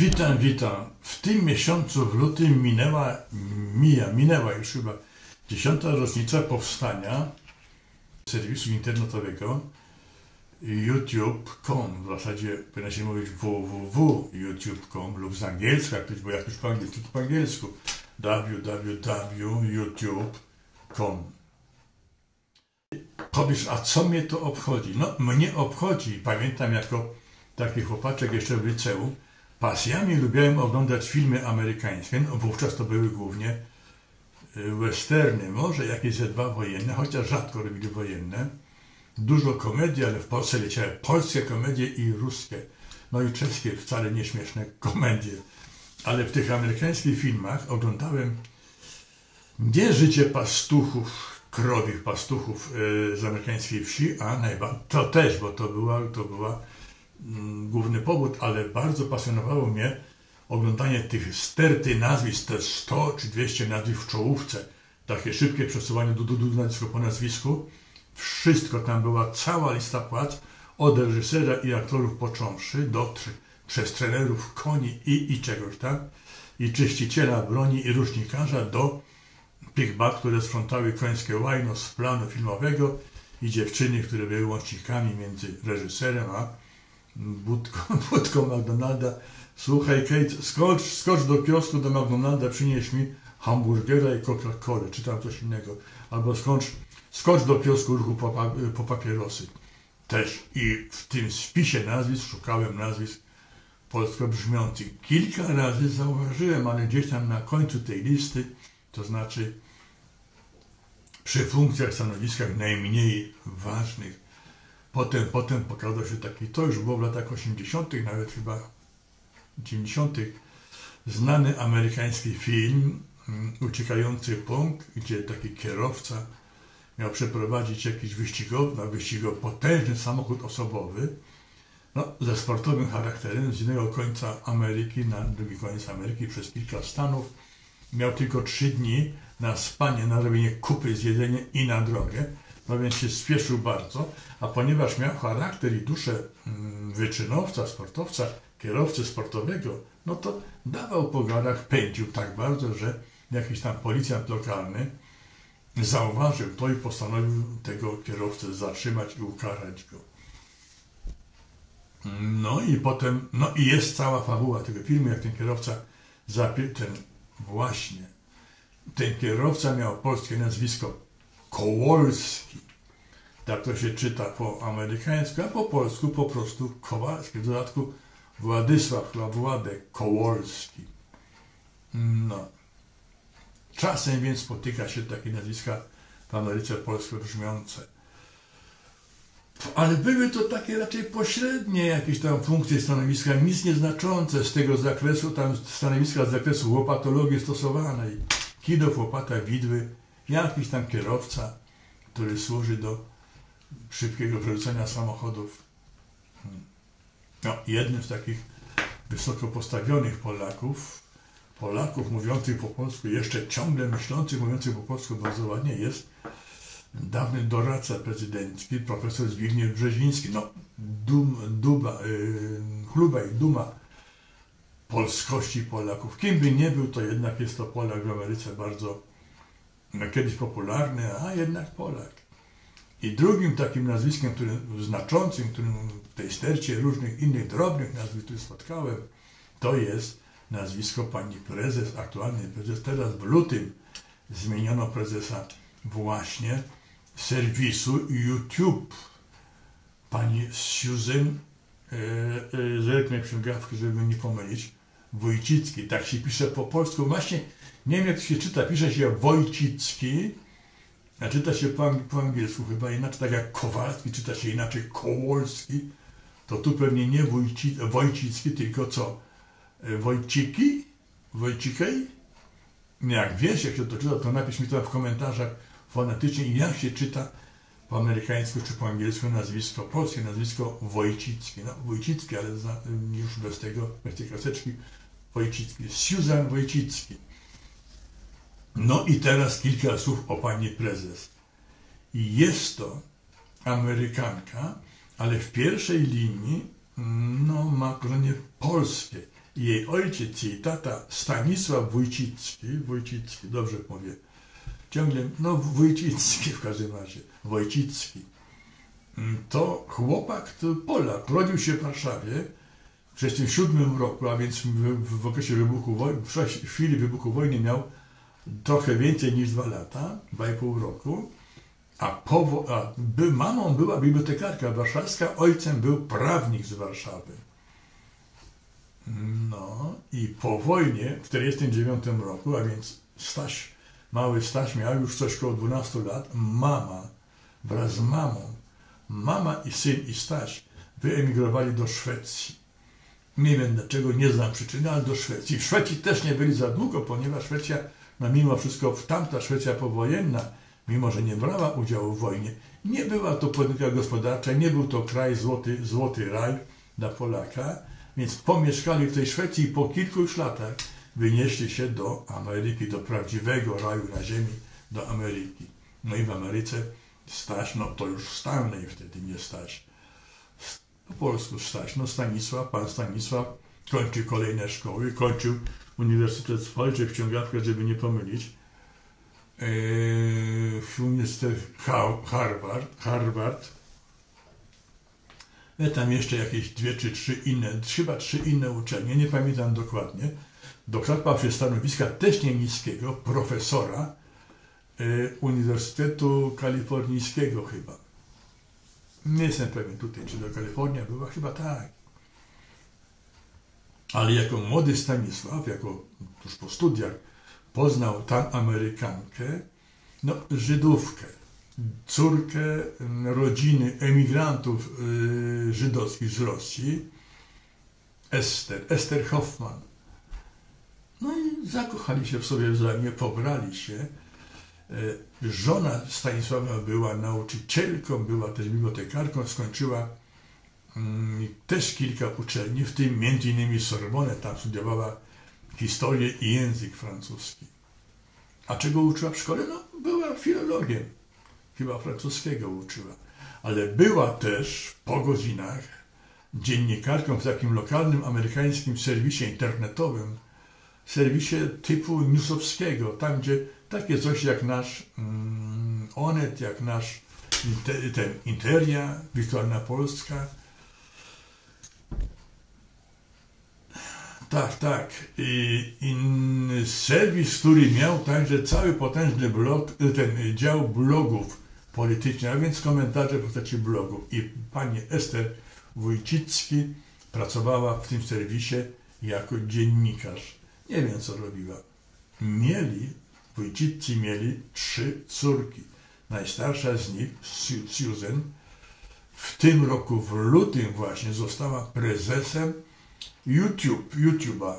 Witam, witam. W tym miesiącu, w lutym, minęła, mija, minęła już chyba dziesiąta rocznica powstania serwisu internetowego youtube.com. W zasadzie powinno się mówić www.youtube.com lub z angielska, bo jak już po angielsku, to po angielsku www.youtube.com. Powiesz, a co mnie to obchodzi? No, mnie obchodzi. Pamiętam jako taki chłopaczek jeszcze w liceum, pasjami lubiłem oglądać filmy amerykańskie. No, wówczas to były głównie y, westerny, może jakieś ze dwa wojenne, chociaż rzadko robili wojenne. Dużo komedii, ale w Polsce leciały polskie komedie i ruskie. No i czeskie, wcale nieśmieszne komedie. Ale w tych amerykańskich filmach oglądałem nie życie pastuchów, krowich pastuchów y, z amerykańskiej wsi, a najbardziej, to też, bo to była, to była główny powód, ale bardzo pasjonowało mnie oglądanie tych sterty nazwisk, te 100 czy 200 nazwisk w czołówce, takie szybkie przesuwanie do, do, do nazwisku po nazwisku. Wszystko tam była, cała lista płac, od reżysera i aktorów począwszy do przez trenerów koni i, i czegoś tam, i czyściciela broni i rusznikarza do tych które sprzątały końskie łajno z planu filmowego i dziewczyny, które były łącznikami między reżyserem a budką, budką McDonalda. Słuchaj, Kate, skocz, skocz do kiosku do McDonalda, przynieś mi hamburgera i Coca-Colę, czy tam coś innego. Albo skocz, skocz do kiosku ruchu po, po papierosy. Też. I w tym spisie nazwisk szukałem nazwisk polsko brzmiących. Kilka razy zauważyłem, ale gdzieś tam na końcu tej listy, to znaczy przy funkcjach, stanowiskach najmniej ważnych, Potem, potem pokazał się taki, to już było w latach 80., nawet chyba 90., znany amerykański film um, Uciekający punkt, gdzie taki kierowca miał przeprowadzić jakiś wyścigowy, na wyścigowy potężny samochód osobowy, no, ze sportowym charakterem z jednego końca Ameryki na drugi koniec Ameryki przez kilka stanów. Miał tylko trzy dni na spanie, na robienie kupy z jedzeniem i na drogę no więc się spieszył bardzo, a ponieważ miał charakter i duszę mm, wyczynowca, sportowca, kierowcy sportowego, no to dawał po garach, pędził tak bardzo, że jakiś tam policjant lokalny zauważył to i postanowił tego kierowcę zatrzymać i ukarać go. No i potem, no i jest cała fabuła tego filmu, jak ten kierowca, ten właśnie, ten kierowca miał polskie nazwisko Kołolski. Tak to się czyta po amerykańsku, a po polsku po prostu Kowalski. W dodatku Władysław chyba Władek Kołolski. No. Czasem więc spotyka się takie nazwiska w Ameryce polsko brzmiące. Ale były to takie raczej pośrednie jakieś tam funkcje stanowiska, nic nieznaczące z tego zakresu, tam stanowiska z zakresu łopatologii stosowanej. Kido, łopata, widły, jakiś tam kierowca, który służy do szybkiego przerzucenia samochodów. Hmm. No, jednym z takich wysoko postawionych Polaków, Polaków mówiących po polsku, jeszcze ciągle myślących, mówiących po polsku bardzo ładnie jest dawny doradca prezydencki, profesor Zbigniew Brzeziński. No, dum, duba, yy, chluba i duma polskości Polaków. Kim by nie był, to jednak jest to Polak w Ameryce bardzo kiedyś popularny, a jednak Polak. I drugim takim nazwiskiem, którym, znaczącym, którym w tej stercie różnych innych drobnych nazwisk, które spotkałem, to jest nazwisko pani prezes, aktualnej prezes. Teraz w lutym zmieniono prezesa właśnie serwisu YouTube. Pani Susan, e, e, zerknę księgawkę, żeby nie pomylić, Wojcicki, tak się pisze po polsku. Właśnie nie wiem, jak to się czyta. Pisze się Wojcicki, a czyta się po, po angielsku chyba inaczej, tak jak Kowalski, czyta się inaczej Kołolski. To tu pewnie nie Wojci, Wojcicki, tylko co? E, Wojciki? Wojcikej? Jak wiesz, jak się to czyta, to napisz mi to w komentarzach fonetycznie jak się czyta po amerykańsku czy po angielsku nazwisko, polskie nazwisko Wojcicki. No, Wojcicki, ale za, już bez tego, bez tej klaseczki Wojcicki. Susan Wojcicki. No i teraz kilka słów o pani prezes. Jest to Amerykanka, ale w pierwszej linii no, ma korzenie polskie. Jej ojciec, jej tata Stanisław Wójcicki, Wójcicki, dobrze mówię, ciągle, no Wójcicki w każdym razie, Wojcicki, mm, to chłopak, to Polak, rodził się w Warszawie w 1937 roku, a więc w, w okresie wybuchu wojny, w chwili wybuchu wojny miał trochę więcej niż dwa lata, dwa i pół roku, a, po, a by, mamą była bibliotekarka warszawska, ojcem był prawnik z Warszawy. No i po wojnie w 1949 roku, a więc Staś, mały Staś miał już coś koło 12 lat, mama wraz z mamą, mama i syn i Staś wyemigrowali do Szwecji. Nie wiem dlaczego, nie znam przyczyny, ale do Szwecji. W Szwecji też nie byli za długo, ponieważ Szwecja, no mimo wszystko tamta Szwecja powojenna, mimo że nie brała udziału w wojnie, nie była to polityka gospodarcza, nie był to kraj złoty, złoty raj dla Polaka, więc pomieszkali w tej Szwecji i po kilku już latach wynieśli się do Ameryki, do prawdziwego raju na ziemi, do Ameryki. No i w Ameryce Staś, no to już Stanley wtedy, nie Staś. Po polsku Staś, no Stanisław, pan Stanisław kończył kolejne szkoły, kończył Uniwersytet Społeczny w Ciągawkę, żeby nie pomylić. Eee, Uniwersytet Harvard, Harvard E, tam jeszcze jakieś dwie czy trzy inne, chyba trzy inne uczelnie, nie pamiętam dokładnie. Dokładał się stanowiska też nie niskiego, profesora y, Uniwersytetu Kalifornijskiego chyba. Nie jestem pewien tutaj, czy do Kalifornia była, chyba tak. Ale jako młody Stanisław, jako tuż po studiach, poznał tam Amerykankę, no Żydówkę córkę rodziny emigrantów y, żydowskich z Rosji, Ester, Ester Hoffman. No i zakochali się w sobie wzajemnie, pobrali się. Y, żona Stanisława była nauczycielką, była też bibliotekarką, skończyła mm, też kilka uczelni, w tym innymi Sorbonę, tam studiowała historię i język francuski. A czego uczyła w szkole? No, była filologiem chyba francuskiego uczyła, ale była też po godzinach dziennikarką w takim lokalnym amerykańskim serwisie internetowym, serwisie typu newsowskiego, tam gdzie takie coś jak nasz mm, Onet, jak nasz ten Interia, Wirtualna Polska. Tak, tak. I, I, serwis, który miał także cały potężny blog, ten dział blogów politycznej, a więc komentarze w postaci blogu. I pani Ester Wójcicki pracowała w tym serwisie jako dziennikarz. Nie wiem, co robiła. Mieli, Wójciccy mieli trzy córki. Najstarsza z nich, Susan, w tym roku, w lutym właśnie, została prezesem YouTube, YouTube'a.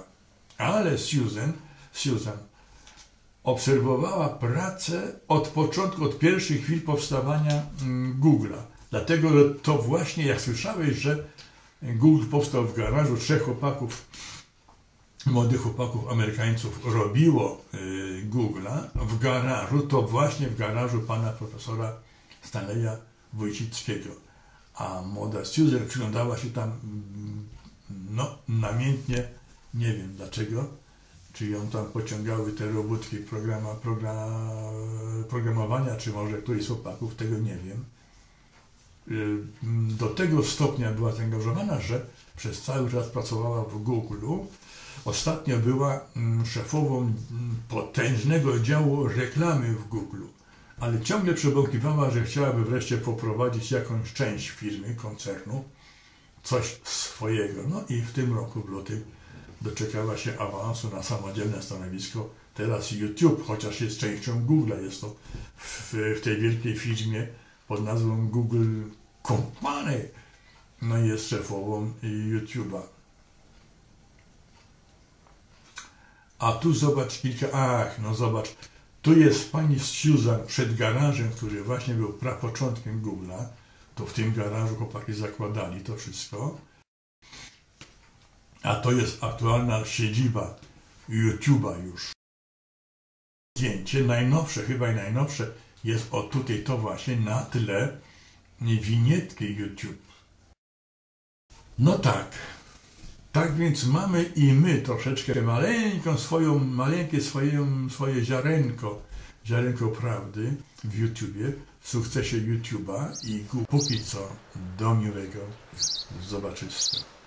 Ale Susan, Susan obserwowała pracę od początku, od pierwszych chwil powstawania mm, Google'a. Dlatego to właśnie, jak słyszałeś, że Google powstał w garażu, trzech chłopaków, młodych chłopaków Amerykańców robiło y, Google'a w garażu, to właśnie w garażu pana profesora Stanleya Wójcickiego. A młoda Susan przyglądała się tam mm, no, namiętnie, nie wiem dlaczego, czy ją tam pociągały te robótki programa, program, programowania, czy może któryś z chłopaków, tego nie wiem. Y, do tego stopnia była zaangażowana, że przez cały czas pracowała w Google. Ostatnio była mm, szefową mm, potężnego działu reklamy w Google, ale ciągle przebąkiwała, że chciałaby wreszcie poprowadzić jakąś część firmy, koncernu, coś swojego. No i w tym roku, w lutym, doczekała się awansu na samodzielne stanowisko. Teraz YouTube, chociaż jest częścią Google'a, jest to w, w tej wielkiej firmie pod nazwą Google Company, no i jest szefową YouTube'a. A tu zobacz kilka, ach, no zobacz, tu jest pani Susan przed garażem, który właśnie był prapoczątkiem Google'a, to w tym garażu chłopaki zakładali to wszystko a to jest aktualna siedziba YouTube'a już. Zdjęcie najnowsze, chyba i najnowsze jest o tutaj to właśnie na tle winietki YouTube. No tak, Tak więc mamy i my troszeczkę maleńką swoją, maleńkie swoje, swoje ziarenko, ziarenko prawdy w YouTubie, sukcesie YouTube'a i póki co do miłego zobaczystwa.